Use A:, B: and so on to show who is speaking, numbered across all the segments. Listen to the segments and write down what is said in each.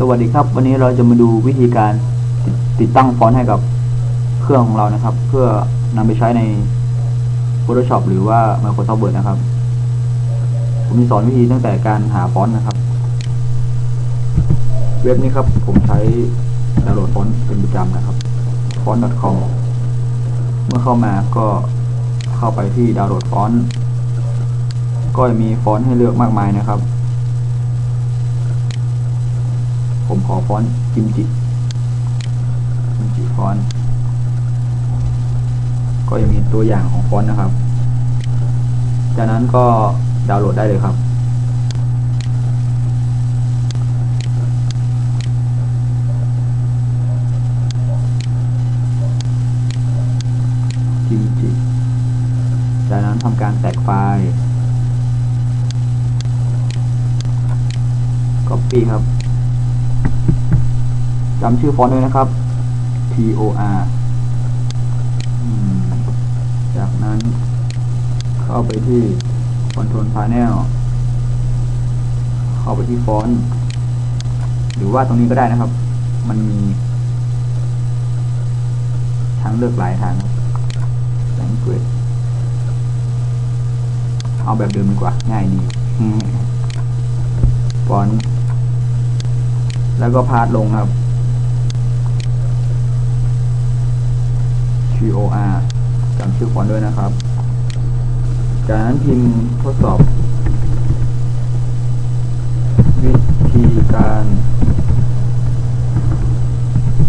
A: สวัสดีครับ วันนี้เราจะมาดูวิธีการติดติดตั้งฟอนต์ให้กับเครื่องของเรานะครับ เพื่อนำไปใช้ใน Photoshop หรือว่า Microsoft Word นะครับ ผมมีสอนวิธีตั้งแต่การหาฟอนต์นะครับ เว็บนี้ครับผมใช้ดาวน์โหลดฟอนต์เป็นประจำนะครับ font.com เมื่อเข้ามาก็เข้าไปที่ดาวน์โหลดฟอนต์ก็มีฟอนต์ให้เลือกมากมายนะครับ ผมขอฟอนต์กิมจิกิมจิฟอนต์ก็จะมีตัวอย่างของฟอนต์นะครับ จากนั้นก็ดาวน์โหลดได้เลยครับกิมจิจากนั้นทำการแตกไฟล์ Copy ครับ จำชื่อฟอนต์ด้วยนะครับ T O R อืมจากนั้นเข้าไปที่ Control Panel เข้าไปที่ฟอนต์หรือว่าตรงนี้ก็ได้นะครับ มันมีทางเลือกหลายทางครับ Language เอาแบบเดิมดีกว่า ง่ายดีฟอนต์แล้วก็พาดลงครับ T O R จำชื่อฟอนต์ด้วยนะครับ จากนั้นพิมพ์ทดสอบ วิธีการ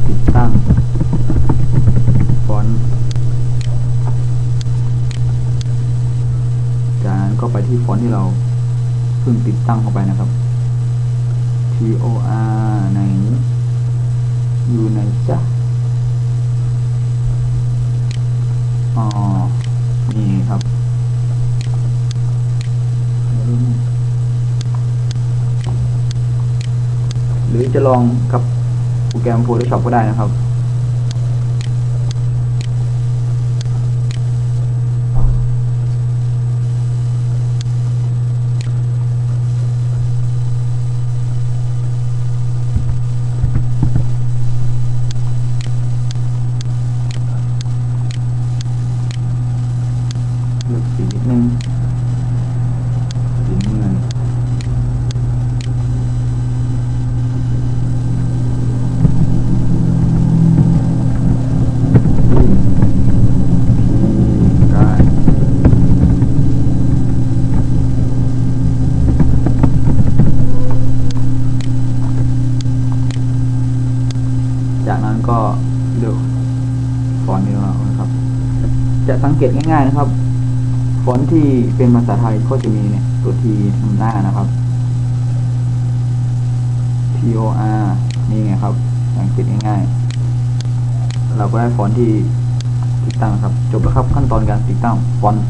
A: ติดตั้งฟอนต์จากนั้นก็ไปที่ฟอนต์ที่เราเพิ่งติดตั้งเข้าไปนะครับ T O R ไหนอยู่ไหนจ๊ะ อ๋อ นี่ครับหรือจะลองกับโปรแกรม Photoshop ก็ได้นะครับ เลือกสีนิดนึงสีน้ำเงินวิธีการจา ก็เลือกฟอนต์นี้ของเรานะครับ จะสังเกตง่าย ๆ นะครับฟอนต์ที่เป็นภาษาไทยก็จะมีเนี่ยตัวทีนำหน้านะครับ T O R นี่ไงครับ สังเกตง่ายๆ เราก็ได้ฟอนต์ที่ติดตั้งครับ จบแล้วครับขั้นตอนการติดตั้งฟอนต์